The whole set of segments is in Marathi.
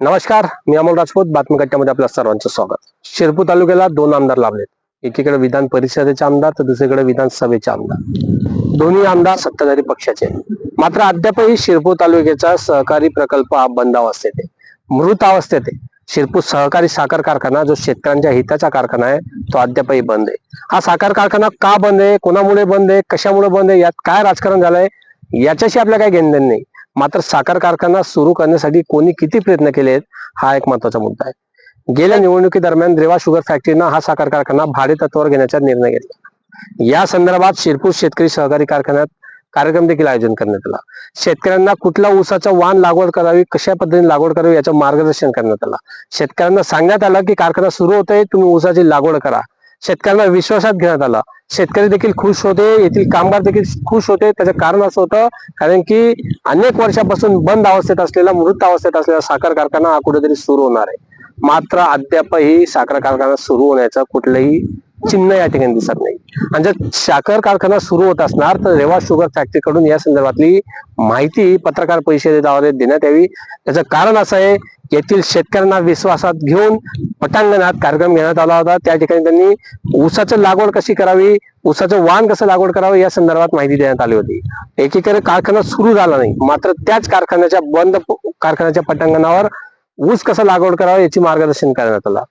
नमस्कार मी अमोल राजपूत बातमीकट्ट्यामध्ये आपल्या सर्वांचं स्वागत. शिरपूर तालुक्याला दोन आमदार लाभलेत. एकीकडे विधान परिषदेचे आमदार तर दुसरीकडे विधानसभेचे आमदार. दोन्ही आमदार सत्ताधारी पक्षाचे मात्र अद्यापही शिरपूर तालुक्याचा सहकारी प्रकल्प हा बंद अवस्थेत आहे. मृत अवस्थेत आहे. शिरपूर सहकारी साखर कारखाना जो शेतकऱ्यांच्या हिताचा कारखाना आहे तो अद्यापही बंद आहे. हा साखर कारखाना का बंद आहे? कोणामुळे बंद आहे? कशामुळे बंद आहे? यात काय राजकारण झालंय? याच्याशी आपल्या काही घेणं नाही. मात्र साखर कारखाना सुरू करण्यासाठी कोणी किती प्रयत्न केले आहेत हा एक महत्त्वाचा मुद्दा आहे. गेल्या निवडणुकीदरम्यान रेवा शुगर फॅक्टरीनं हा साखर कारखाना भाडे तत्वावर घेण्याचा निर्णय घेतला. या संदर्भात शिरपूर शेतकरी सहकारी कारखान्यात कार्यक्रम देखील आयोजन करण्यात आला. शेतकऱ्यांना कुठला ऊसाचा वाण लागवड करावी कशा पद्धतीने लागवड करावी याचं मार्गदर्शन करण्यात आलं. शेतकऱ्यांना सांगण्यात आलं की कारखाना सुरू होतोय तुम्ही ऊसाची लागवड करा. शेतकऱ्यांना विश्वासात घेण्यात आला. शेतकरी देखील खुश होते येथील कामगार देखील खुश होते. त्याचं कारण असं होतं कारण की अनेक वर्षापासून बंद अवस्थेत असलेला मृत अवस्थेत असलेला साखर कारखाना हा कुठेतरी सुरू होणार आहे. मात्र अद्यापही साखर कारखाना सुरू होण्याचं कुठलंही चिन्ह या ठिकाणी दिसत नाही. आणि जर साखर कारखाना सुरू होत असणार तर रेवा शुगर फॅक्टरी कडून या संदर्भातली माहिती पत्रकार परिषदेद्वारे देण्यात यावी. त्याचं कारण असं आहे येथील शेतकऱ्यांना विश्वासात घेऊन पटांगणात कार्यक्रम घेण्यात आला होता. त्या ठिकाणी त्यांनी ऊसाचं लागवड कशी करावी ऊसाचं वाण कसं लागवड करावं या संदर्भात माहिती देण्यात आली होती. एकीकडे कारखाना सुरू झाला नाही मात्र त्याच कारखान्याच्या बंद कारखान्याच्या पटांगणावर ऊस कसं लागवड करावं याची मार्गदर्शन करण्यात आलं.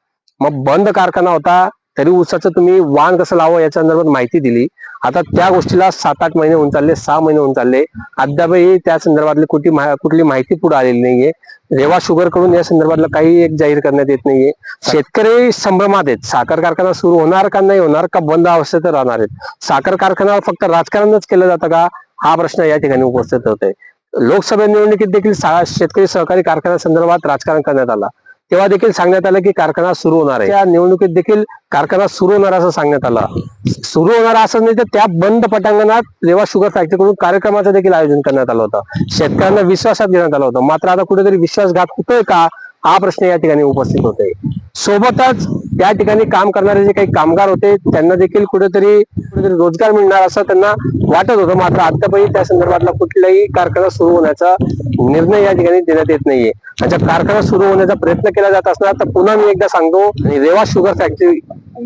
मग बंद कारखाना होता तरी ऊसाचं तुम्ही वाण कसं लावावं याच्या संदर्भात माहिती दिली. आता त्या गोष्टीला सात आठ महिने होऊन चालले सहा महिने होऊन चालले. अद्यापही त्या संदर्भातली कुठली कुठली माहिती पुढे आलेली नाहीये. रेवा शुगरकडून या संदर्भातलं काही एक जाहीर करण्यात येत नाहीये. शेतकरी संभ्रमात आहेत. साखर कारखाना सुरू होणार का नाही होणार का बंद अवस्थेत राहणार आहेत? साखर कारखाना फक्त राजकारणच केलं जातं का? हा प्रश्न या ठिकाणी उपस्थित होतोय. लोकसभा निवडणुकीत देखील सा- शेतकरी सहकारी कारखान्या संदर्भात राजकारण करण्यात आला. तेव्हा देखील सांगण्यात आलं की कारखाना सुरू होणार आहे. त्या निवडणुकीत देखील कारखाना सुरू होणार असं सांगण्यात आलं. सुरू होणार असं नाही तर त्या बंद पटांगणात रेवा शुगर फॅक्टरीकडून कार्यक्रमाचं देखील आयोजन करण्यात आलं होतं. शेतकऱ्यांना विश्वासात घेण्यात आलं होतं. मात्र आता कुठेतरी विश्वासघात होतोय का? हा प्रश्न या ठिकाणी उपस्थित होतोय. सोबतच त्या ठिकाणी काम करणारे जे काही कामगार होते त्यांना देखील कुठेतरी कुठेतरी रोजगार मिळणार असं त्यांना वाटत होतं. मात्र आतापर्यंत त्या संदर्भातला कुठलाही कारखाना सुरू होण्याचा निर्णय या ठिकाणी देण्यात येत नाहीये. अच्छा कारखाना सुरू होण्याचा प्रयत्न केला जात असणार तर पुन्हा मी एकदा सांगतो आणि रेवा शुगर फॅक्टरी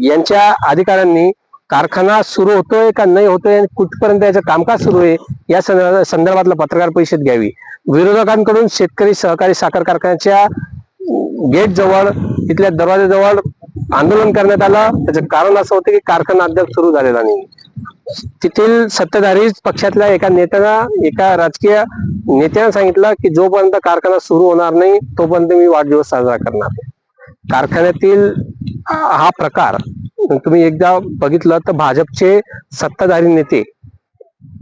यांच्या अधिकाऱ्यांनी कारखाना सुरू होतोय का नाही होतोय आणि कुठपर्यंत याचं कामकाज सुरू आहे या संदर्भातला पत्रकार परिषद घ्यावी. विरोधकांकडून शेतकरी सहकारी साखर कारखान्याच्या गेट जवळ तिथल्या दरवाजाजवळ आंदोलन करण्यात आलं. त्याचं कारण असं होतं की कारखाना अद्याप सुरू झालेला नाही. तेथील सत्ताधारी पक्षातल्या एका नेत्यानं एका राजकीय नेत्यानं सांगितलं की जोपर्यंत कारखाना सुरू होणार नाही तोपर्यंत मी वाढदिवस साजरा करणार नाही. कारखान्यातील हा प्रकार तुम्ही एकदा बघितलं तर भाजपचे सत्ताधारी नेते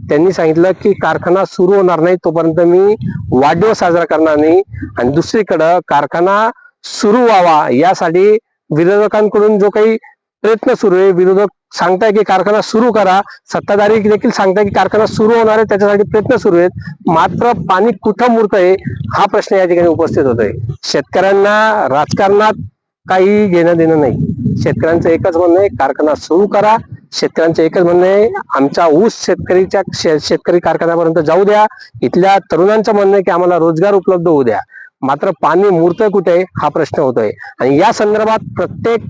त्यांनी सांगितलं की कारखाना सुरू होणार नाही तोपर्यंत मी वाढदिवस साजरा करणार नाही. आणि दुसरीकडं कारखाना सुरू व्हावा यासाठी विरोधकांकडून जो काही प्रयत्न सुरू आहे विरोधक सांगताय की कारखाना सुरू करा. सत्ताधारी देखील सांगताय की कारखाना सुरू होणार आहे त्याच्यासाठी प्रयत्न सुरू आहेत. मात्र पाणी कुठं मुरतंय हा प्रश्न या ठिकाणी उपस्थित होतोय. शेतकऱ्यांना राजकारणात काही घेणं देणं नाही. शेतकऱ्यांचं एकच म्हणणं आहे कारखाना सुरू करा. शेतकऱ्यांचं एकच म्हणणं आहे आमचा ऊस शेतकरीच्या शे- शेतकरी कारखान्यापर्यंत जाऊ द्या. इथल्या तरुणांचं म्हणणं आहे की आम्हाला रोजगार उपलब्ध होऊ द्या. मात्र पाणी मूर्त कुठे हा प्रश्न होतोय. आणि या संदर्भात प्रत्येक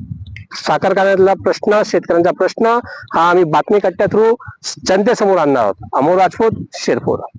साखर कारखान्यातला प्रश्न शेतकऱ्यांचा प्रश्न हा आम्ही बातमी कट्ट्या थ्रू जनतेसमोर आणणार आहोत. अमोल राजपूत शेरपूर.